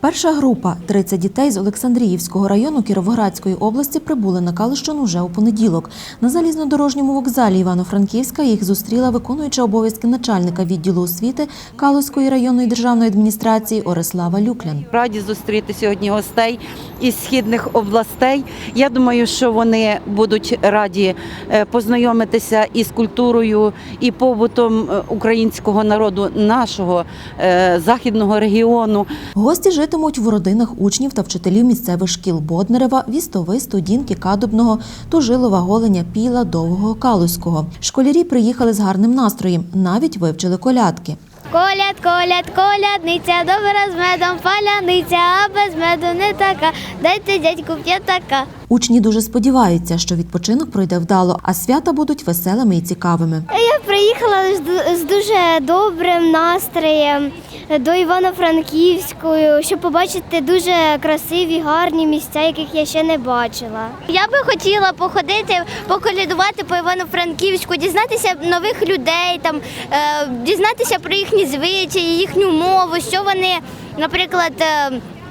Перша група 30 дітей з Олександріївського району Кіровоградської області прибули на Калищину вже у понеділок. На залізнодорожньому вокзалі Івано-Франківська їх зустріла виконуюча обов'язки начальника відділу освіти Калузької районної державної адміністрації Орислава Люклян. Раді зустріти сьогодні гостей із східних областей. Я думаю, що вони будуть раді е, познайомитися із культурою і побутом е, українського народу нашого е, західного регіону. Гості житимуть в родинах учнів та вчителів місцевих шкіл Боднерева, Вістови, Студінки, Кадубного, Тужилова, Голеня, Піла, Довгого, Калузького. Школярі приїхали з гарним настроєм, навіть вивчили колядки. Коляд, коляд, колядниця, добра з медом паляниця, а без меду не така. Дайте дядьку п'ятака. Учні дуже сподіваються, що відпочинок пройде вдало, а свята будуть веселими і цікавими. Приїхала з дуже добрим настроєм до Івано-Франківської, щоб побачити дуже красиві, гарні місця, яких я ще не бачила. Я би хотіла походити, поколядувати по Івано-Франківську, дізнатися нових людей, там е, дізнатися про їхні звичаї, їхню мову, що вони, наприклад.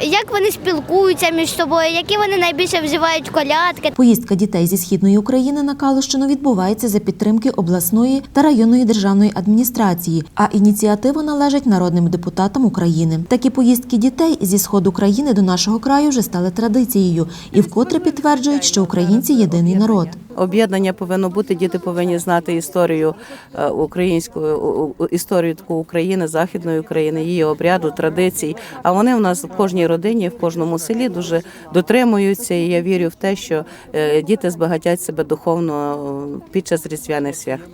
Як вони спілкуються між собою, які вони найбільше вживають колядки. Поїздка дітей зі східної України на Калущину відбувається за підтримки обласної та районної державної адміністрації, а ініціатива належить народним депутатам України. Такі поїздки дітей зі сходу країни до нашого краю вже стали традицією і вкотре підтверджують, що українці єдиний народ. Об'єднання повинно бути. Діти повинні знати історію е, української у- у- історію таку України, західної України, її обряду, традицій. А вони в нас в кожній родині, в кожному селі дуже дотримуються. І я вірю в те, що е, діти збагатять себе духовно е, під час різдвяних свят.